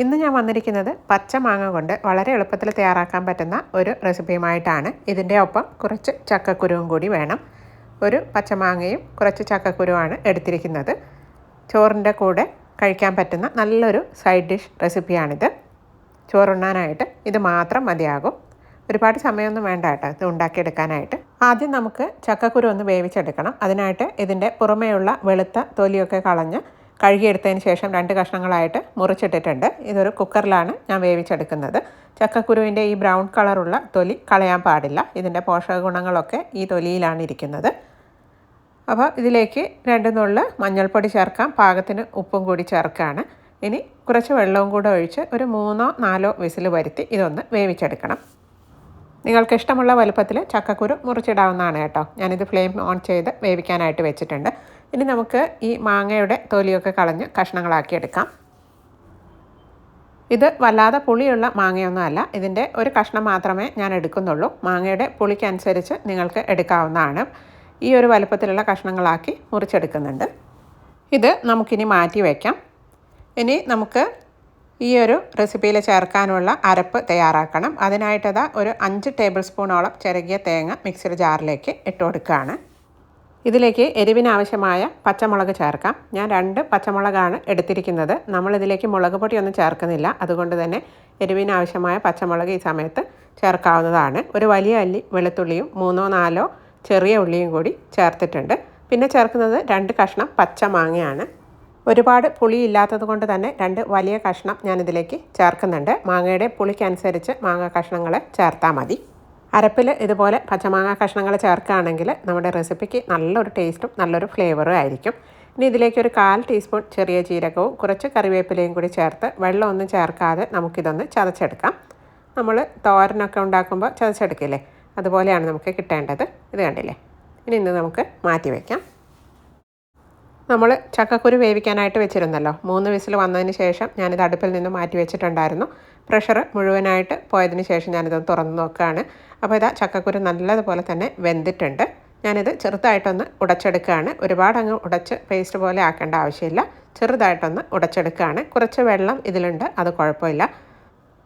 ഇന്ന് ഞാൻ വന്നിരിക്കുന്നത് പച്ച മാങ്ങ കൊണ്ട് വളരെ എളുപ്പത്തിൽ തയ്യാറാക്കാൻ പറ്റുന്ന ഒരു റെസിപ്പിയുമായിട്ടാണ്. ഇതിന്റെ ഒപ്പം കുറച്ച് ചക്കക്കുരുവും കൂടി വേണം. ഒരു പച്ചമാങ്ങയും കുറച്ച് ചക്കക്കുരുവാണ് എടുത്തിരിക്കുന്നത്. ചോറിന്റെ കൂടെ കഴിക്കാൻ പറ്റുന്ന നല്ലൊരു സൈഡ് ഡിഷ് റെസിപ്പിയാണിത്. ചോറുണ്ണാനായിട്ട് ഇത് മാത്രം മതിയാകും. ഒരുപാട് സമയമൊന്നും വേണ്ട കേട്ടോ ഇത് ഉണ്ടാക്കിയെടുക്കാനായിട്ട്. ആദ്യം നമുക്ക് ചക്കക്കുരു ഒന്ന് വേവിച്ചെടുക്കണം. അതിനായിട്ട് ഇതിന്റെ പുറമേയുള്ള വെളുത്ത തൊലിയൊക്കെ കളഞ്ഞ് കഴുകിയെടുത്തതിന് ശേഷം രണ്ട് കഷ്ണങ്ങളായിട്ട് മുറിച്ചിട്ടിട്ടുണ്ട്. ഇതൊരു കുക്കറിലാണ് ഞാൻ വേവിച്ചെടുക്കുന്നത്. ചക്കക്കുരുവിന്റെ ഈ ബ്രൗൺ കളറുള്ള തൊലി കളയാൻ പാടില്ല. ഇതിന്റെ പോഷക ഗുണങ്ങളൊക്കെ ഈ തൊലിയിലാണ് ഇരിക്കുന്നത്. അപ്പോൾ ഇതിലേക്ക് രണ്ട് നുള്ള് മഞ്ഞൾപ്പൊടി ചേർക്കാം. പാകത്തിന് ഉപ്പും കൂടി ചേർക്കുകയാണ് ഇനി കുറച്ച് വെള്ളവും കൂടെ ഒഴിച്ച് ഒരു മൂന്നോ നാലോ വിസിൽ വരുത്തി ഇതൊന്ന് വേവിച്ചെടുക്കണം. നിങ്ങൾക്ക് ഇഷ്ടമുള്ള വലുപ്പത്തിൽ ചക്കക്കുരു മുറിച്ചിടാവുന്നതാണ് കേട്ടോ. ഞാനിത് ഫ്ലെയിം ഓൺ ചെയ്ത് വേവിക്കാനായിട്ട് വെച്ചിട്ടുണ്ട്. ഇനി നമുക്ക് ഈ മാങ്ങയുടെ തൊലിയൊക്കെ കളഞ്ഞ് കഷ്ണങ്ങളാക്കി എടുക്കാം. ഇത് വല്ലാതെ പുളിയുള്ള മാങ്ങയൊന്നുമല്ല ഇതിന്റെ ഒരു കഷ്ണം മാത്രമേ ഞാൻ എടുക്കുന്നുള്ളൂ. മാങ്ങയുടെ പുളിക്കനുസരിച്ച് നിങ്ങൾക്ക് എടുക്കാവുന്നതാണ്. ഈ ഒരു വലുപ്പത്തിലുള്ള കഷ്ണങ്ങളാക്കി മുറിച്ചെടുക്കുന്നുണ്ട്. ഇത് നമുക്കിനി മാറ്റി വയ്ക്കാം ഇനി നമുക്ക് ഈ ഒരു റെസിപ്പിയിൽ ചേർക്കാനുള്ള അരപ്പ് തയ്യാറാക്കണം. അതിനായിട്ടതാ ഒരു അഞ്ച് ടേബിൾ സ്പൂണോളം ചിരകിയ തേങ്ങ മിക്സിയുടെ ജാറിലേക്ക് ഇട്ട് കൊടുക്കുകയാണ്. ഇതിലേക്ക് എരിവിനാവശ്യമായ പച്ചമുളക് ചേർക്കാം. ഞാൻ രണ്ട് പച്ചമുളകാണ് എടുത്തിരിക്കുന്നത്. നമ്മളിതിലേക്ക് മുളക് പൊടിയൊന്നും ചേർക്കുന്നില്ല. അതുകൊണ്ട് തന്നെ എരിവിനാവശ്യമായ പച്ചമുളക് ഈ സമയത്ത് ചേർക്കാവുന്നതാണ്. ഒരു വലിയ അല്ലി വെളുത്തുള്ളിയും മൂന്നോ നാലോ ചെറിയ ഉള്ളിയും കൂടി ചേർത്തിട്ടുണ്ട്. പിന്നെ ചേർക്കുന്നത് രണ്ട് കഷ്ണം പച്ചമാങ്ങയാണ് ഒരുപാട് പുളി ഇല്ലാത്തത് കൊണ്ട് തന്നെ രണ്ട് വലിയ കഷ്ണം ഞാനിതിലേക്ക് ചേർക്കുന്നുണ്ട്. മാങ്ങയുടെ പുളിക്കനുസരിച്ച് മാങ്ങ കഷ്ണങ്ങൾ ചേർത്താൽ മതി. അരപ്പിൽ ഇതുപോലെ പച്ചമാങ്ങ കഷ്ണങ്ങൾ ചേർക്കുകയാണെങ്കിൽ നമ്മുടെ റെസിപ്പിക്ക് നല്ലൊരു ടേസ്റ്റും നല്ലൊരു ഫ്ലേവറും ആയിരിക്കും. ഇനി ഇതിലേക്ക് ഒരു കാൽ ടീസ്പൂൺ ചെറിയ ജീരകവും കുറച്ച് കറിവേപ്പിലയും കൂടി ചേർത്ത് വെള്ളമൊന്നും ചേർക്കാതെ നമുക്കിതൊന്ന് ചതച്ചെടുക്കാം. നമ്മൾ തോരനൊക്കെ ഉണ്ടാക്കുമ്പോൾ ചതച്ചെടുക്കില്ലേ? അതുപോലെയാണ് നമുക്ക് കിട്ടേണ്ടത്. ഇത് കണ്ടില്ലേ? ഇനി ഇന്ന് നമുക്ക് മാറ്റി വയ്ക്കാം. നമ്മൾ ചക്കക്കുരു വേവിക്കാനായിട്ട് വെച്ചിരുന്നല്ലോ. മൂന്ന് വിസിൽ വന്നതിന് ശേഷം ഞാനിത് അടുപ്പിൽ നിന്ന് മാറ്റി വെച്ചിട്ടുണ്ടായിരുന്നു. പ്രഷർ മുഴുവനായിട്ട് പോയതിന് ശേഷം ഞാനിത് തുറന്ന് നോക്കുകയാണ് അപ്പോൾ ഇതാ ചക്കക്കുരു നല്ലതുപോലെ തന്നെ വെന്തിട്ടുണ്ട്. ഞാനിത് ചെറുതായിട്ടൊന്ന് ഉടച്ചെടുക്കുകയാണ് ഒരുപാട് അങ്ങ് ഉടച്ച് പേസ്റ്റ് പോലെ ആക്കേണ്ട ആവശ്യമില്ല. ചെറുതായിട്ടൊന്ന് ഉടച്ചെടുക്കുകയാണ് കുറച്ച് വെള്ളം ഇതിലുണ്ട്. അത് കുഴപ്പമില്ല.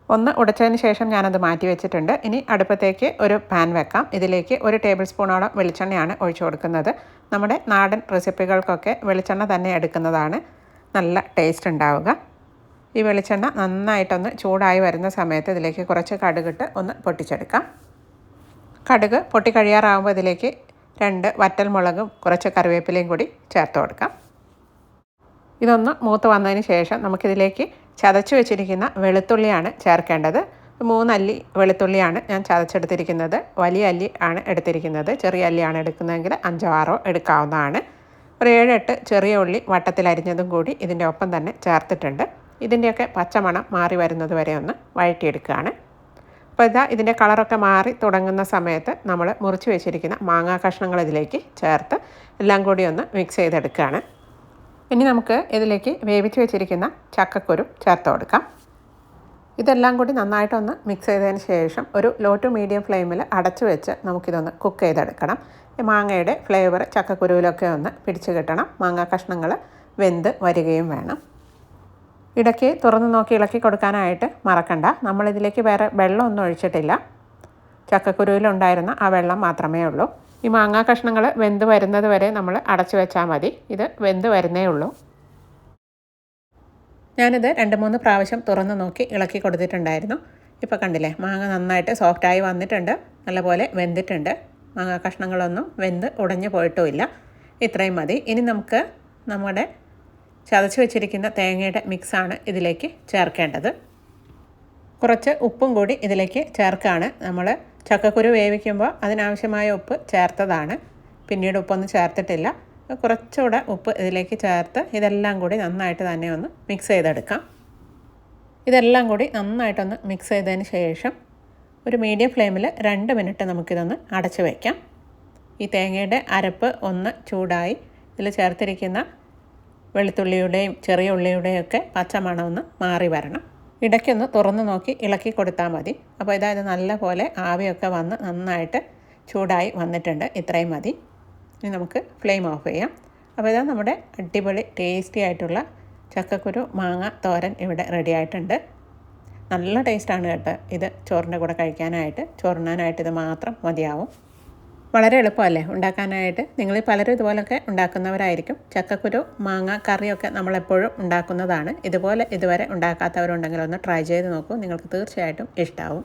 ഒന്ന് ഉടച്ചതിന് ശേഷം ഞാനത് മാറ്റി വെച്ചിട്ടുണ്ട്. ഇനി അടുപ്പത്തേക്ക് ഒരു പാൻ വെക്കാം. ഇതിലേക്ക് ഒരു ടേബിൾ സ്പൂണോളം വെളിച്ചെണ്ണയാണ് ഒഴിച്ചു കൊടുക്കുന്നത്. നമ്മുടെ നാടൻ റെസിപ്പികൾക്കൊക്കെ വെളിച്ചെണ്ണ തന്നെ എടുക്കുന്നതാണ്. നല്ല ടേസ്റ്റ് ഉണ്ടാവുക. ഈ വെളിച്ചെണ്ണ നന്നായിട്ടൊന്ന് ചൂടായി വരുന്ന സമയത്ത് ഇതിലേക്ക് കുറച്ച് കടുകിട്ട് ഒന്ന് പൊട്ടിച്ചെടുക്കാം. കടുക് പൊട്ടിക്കഴിയാറാകുമ്പോൾ ഇതിലേക്ക് രണ്ട് വറ്റൽമുളകും കുറച്ച് കറിവേപ്പിലയും കൂടി ചേർത്ത് കൊടുക്കാം. ഇതൊന്ന് മൂത്ത് വന്നതിന് ശേഷം നമുക്കിതിലേക്ക് ചതച്ച് വെച്ചിരിക്കുന്ന വെളുത്തുള്ളിയാണ് ചേർക്കേണ്ടത്. മൂന്നല്ലി വെളുത്തുള്ളിയാണ് ഞാൻ ചതച്ചെടുത്തിരിക്കുന്നത്. വലിയ അല്ലി ആണ് എടുത്തിരിക്കുന്നത്. ചെറിയ അല്ലിയാണ് എടുക്കുന്നതെങ്കിൽ അഞ്ചോ ആറോ എടുക്കാവുന്നതാണ്. ഒരു ഏഴെട്ട് ചെറിയ ഉള്ളി വട്ടത്തിൽ അരിഞ്ഞതും കൂടി ഇതിന്റെ ഒപ്പം തന്നെ ചേർത്തിട്ടുണ്ട്. ഇതിന്റെയൊക്കെ പച്ചമണം മാറി വരുന്നത് വരെ ഒന്ന് വഴറ്റിയെടുക്കുകയാണ്. അപ്പോൾ ഇതാ ഇതിന്റെ കളറൊക്കെ മാറി തുടങ്ങുന്ന സമയത്ത് നമ്മൾ മുറിച്ച് വെച്ചിരിക്കുന്ന മാങ്ങാ കഷ്ണങ്ങൾ ഇതിലേക്ക് ചേർത്ത് എല്ലാം കൂടി ഒന്ന് മിക്സ് ചെയ്തെടുക്കുകയാണ്. ഇനി നമുക്ക് ഇതിലേക്ക് വേവിച്ച് വെച്ചിരിക്കുന്ന ചക്കക്കുരു ചേർത്ത് കൊടുക്കാം. ഇതെല്ലാം കൂടി നന്നായിട്ടൊന്ന് മിക്സ് ചെയ്തതിന് ശേഷം ഒരു ലോ ടു മീഡിയം ഫ്ലെയിമിൽ അടച്ചു വെച്ച് നമുക്കിതൊന്ന് കുക്ക് ചെയ്തെടുക്കണം. ഈ മാങ്ങയുടെ ഫ്ലേവർ ചക്കക്കുരുവിലൊക്കെ ഒന്ന് പിടിച്ച് കിട്ടണം. മാങ്ങ കഷ്ണങ്ങൾ വെന്ത് വരികയും വേണം. ഇടയ്ക്ക് തുറന്ന് നോക്കി ഇളക്കി കൊടുക്കാനായിട്ട് മറക്കണ്ട. നമ്മളിതിലേക്ക് വേറെ വെള്ളമൊന്നും ഒഴിച്ചിട്ടില്ല. ചക്കക്കുരുവിലുണ്ടായിരുന്ന ആ വെള്ളം മാത്രമേ ഉള്ളൂ. ഈ മാങ്ങാ കഷ്ണങ്ങൾ വെന്ത് വരുന്നത് വരെ നമ്മൾ അടച്ചു വെച്ചാൽ മതി. ഇത് വെന്ത് വരുന്നേ ഉള്ളൂ. ഞാനിത് രണ്ട് മൂന്ന് പ്രാവശ്യം തുറന്ന് നോക്കി ഇളക്കി കൊടുത്തിട്ടുണ്ടായിരുന്നു. ഇപ്പോൾ കണ്ടില്ലേ മാങ്ങ നന്നായിട്ട് സോഫ്റ്റായി വന്നിട്ടുണ്ട്. നല്ലപോലെ വെന്തിട്ടുണ്ട്. മാങ്ങ കഷ്ണങ്ങളൊന്നും വെന്ത് ഉടഞ്ഞു പോയിട്ടുമില്ല. ഇത്രയും മതി. ഇനി നമുക്ക് നമ്മുടെ ചതച്ച് വെച്ചിരിക്കുന്ന തേങ്ങയുടെ മിക്സാണ് ഇതിലേക്ക് ചേർക്കേണ്ടത്. കുറച്ച് ഉപ്പും കൂടി ഇതിലേക്ക് ചേർക്കുകയാണ് നമ്മൾ ചക്കക്കുരു വേവിക്കുമ്പോൾ അതിനാവശ്യമായ ഉപ്പ് ചേർത്തതാണ്. പിന്നീട് ഉപ്പൊന്നും ചേർത്തിട്ടില്ല. കുറച്ചുകൂടെ ഉപ്പ് ഇതിലേക്ക് ചേർത്ത് ഇതെല്ലാം കൂടി നന്നായിട്ട് തന്നെ ഒന്ന് മിക്സ് ചെയ്തെടുക്കാം. ഇതെല്ലാം കൂടി നന്നായിട്ടൊന്ന് മിക്സ് ചെയ്തതിന് ശേഷം ഒരു മീഡിയം ഫ്ലെയിമിൽ രണ്ട് മിനിറ്റ് നമുക്കിതൊന്ന് അടച്ച് വയ്ക്കാം ഈ തേങ്ങയുടെ അരപ്പ് ഒന്ന് ചൂടായി ഇതിൽ ചേർത്തിരിക്കുന്ന വെളുത്തുള്ളിയുടെയും ചെറിയ ഉള്ളിയുടെയും ഒക്കെ പച്ചമണം ഒന്ന് മാറി വരണം. ഇടയ്ക്കൊന്ന് തുറന്ന് നോക്കി ഇളക്കി കൊടുത്താൽ മതി. അപ്പോൾ ഇതായത് നല്ല പോലെ ആവിയൊക്കെ വന്ന് നന്നായിട്ട് ചൂടായി വന്നിട്ടുണ്ട്. ഇത്രയും മതി. ഇനി നമുക്ക് ഫ്ലെയിം ഓഫ് ചെയ്യാം. അപ്പോൾ ഇതാ നമ്മുടെ അടിപൊളി ടേസ്റ്റി ആയിട്ടുള്ള ചക്കക്കുരു മാങ്ങ തോരൻ ഇവിടെ റെഡി ആയിട്ടുണ്ട്. നല്ല ടേസ്റ്റാണ് കേട്ടോ ഇത് ചോറിന്റെ കൂടെ കഴിക്കാനായിട്ട്. ചോറിനാനായിട്ട് ഇത് മാത്രം മതിയാവും. വളരെ എളുപ്പമല്ലേ ഉണ്ടാക്കാനായിട്ട്? നിങ്ങൾ പലരും ഇതുപോലൊക്കെ ഉണ്ടാക്കുന്നവരായിരിക്കും. ചക്കക്കുരു മാങ്ങ കറിയൊക്കെ നമ്മളെപ്പോഴും ഉണ്ടാക്കുന്നതാണ്. ഇതുപോലെ ഇതുവരെ ഉണ്ടാക്കാത്തവരുണ്ടെങ്കിൽ ഒന്ന് ട്രൈ ചെയ്ത് നോക്കൂ. നിങ്ങൾക്ക് തീർച്ചയായിട്ടും ഇഷ്ടമാവും